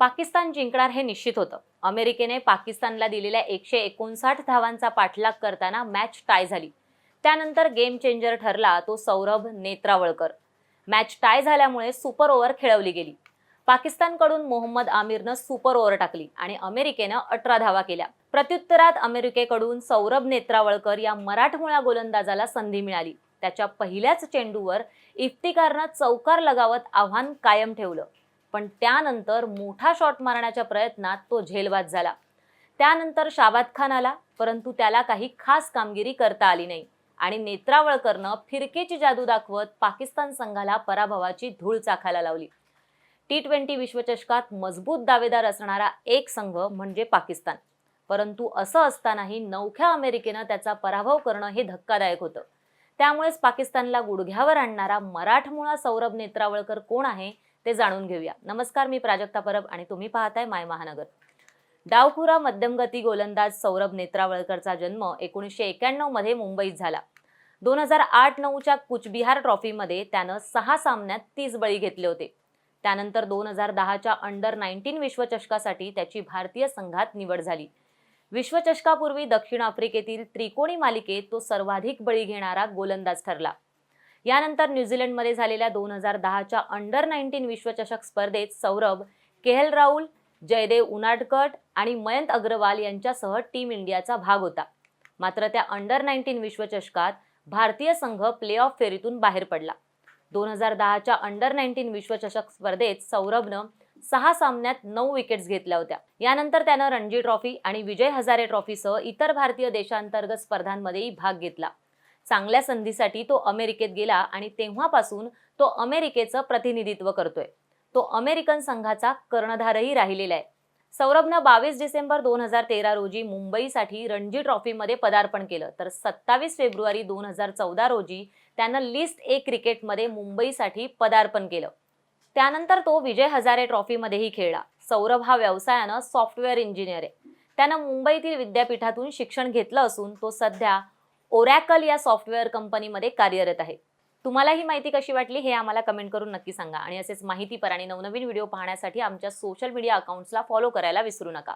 पाकिस्तान जिंकणार हे निश्चित होतं. अमेरिकेने पाकिस्तानला दिलेल्या एकशे एकोणसाठ धावांचा पाठलाग करताना मॅच टाय झाली. त्यानंतर गेम चेंजर ठरला तो सौरभ नेत्रावळकर. मॅच टाय झाल्यामुळे सुपर ओव्हर खेळवली गेली. पाकिस्तानकडून मोहम्मद आमिरनं सुपर ओव्हर टाकली आणि अमेरिकेनं अठरा धावा केल्या. प्रत्युत्तरात अमेरिकेकडून सौरभ नेत्रावळकर या मराठमोळ्या गोलंदाजाला संधी मिळाली. त्याच्या पहिल्याच चेंडूवर इफ्तिकारनं चौकार लगावत आव्हान कायम ठेवलं. पण त्यानंतर मोठा शॉट मारण्याच्या प्रयत्नात तो झेलबाद झाला. त्यानंतर शाबाद खान आला परंतु त्याला काही खास कामगिरी करता आली नाही आणि नेत्रावळकरनं फिरकेची जादू दाखवत पाकिस्तान संघाला पराभवाची धूळ चाखायला लावली. टी ट्वेंटी विश्वचषकात मजबूत दावेदार असणारा एक संघ म्हणजे पाकिस्तान. परंतु असं असतानाही नवख्या अमेरिकेनं त्याचा पराभव करणं हे धक्कादायक होतं. त्यामुळेच पाकिस्तानला गुडघ्यावर आणणारा मराठमोळा सौरभ नेत्रावळकर कोण आहे ते जाणून घेऊया. नमस्कार मी प्राजक्ता परब आणि तुम्ही पाहताय माय महानगर. डावखुरा मध्यमगती गोलंदाज सौरभ नेत्रावळकरचा जन्म एकोणीसशे एक्याण्णवमध्ये मुंबईत झाला. दोन हजार आठ नऊच्या कुचबिहार ट्रॉफीमध्ये त्यानं सहा सामन्यात तीस बळी घेतले होते. त्यानंतर दोन हजार दहाच्या अंडर नाईन्टीन विश्वचषकासाठी त्याची भारतीय संघात निवड झाली. विश्वचषकापूर्वी दक्षिण आफ्रिकेतील त्रिकोणी मालिकेत तो सर्वाधिक बळी घेणारा गोलंदाज ठरला. यानंतर न्यूझीलंडमध्ये झालेल्या दोन हजार दहाच्या अंडर नाईन्टीन विश्वचषक स्पर्धेत सौरभ के एल राहुल जयदेव उनाडकट आणि मयंत अग्रवाल यांच्यासह टीम इंडियाचा भाग होता. मात्र त्या अंडर नाईन्टीन विश्वचषकात भारतीय संघ प्ले ऑफ फेरीतून बाहेर पडला. दोन हजार दहाच्या अंडर नाईन्टीन विश्वचषक स्पर्धेत सौरभनं सहा सामन्यात नऊ विकेट्स घेतल्या होत्या. यानंतर त्यानं रणजी ट्रॉफी आणि विजय हजारे ट्रॉफीसह इतर भारतीय देशांतर्गत स्पर्धांमध्येही भाग घेतला. चांगल्या संधीसाठी तो अमेरिकेत गेला आणि तेव्हापासून तो अमेरिकेचं प्रतिनिधित्व करतोय. तो अमेरिकन संघाचा कर्णधारही राहिलेला आहे. सौरभनं बावीस डिसेंबर दोन हजार तेरा रोजी मुंबईसाठी रणजी ट्रॉफीमध्ये पदार्पण केलं. तर सत्तावीस फेब्रुवारी दोन हजार चौदा रोजी त्यानं लिस्ट ए क्रिकेटमध्ये मुंबईसाठी पदार्पण केलं. त्यानंतर तो विजय हजारे ट्रॉफीमध्येही खेळला. सौरभ हा व्यवसायानं सॉफ्टवेअर इंजिनियर आहे. त्यानं मुंबईतील विद्यापीठातून शिक्षण घेतलं असून तो सध्या ओरॅकल या सॉफ्टवेअर कंपनीमध्ये कार्यरत आहे. तुम्हाला ही माहिती कशी वाटली हे आम्हाला कमेंट करून नक्की सांगा. आणि असेच माहितीपर आणि नवनवीन व्हिडिओ पाहण्यासाठी आमच्या सोशल मीडिया अकाउंट्सला फॉलो करायला विसरू नका.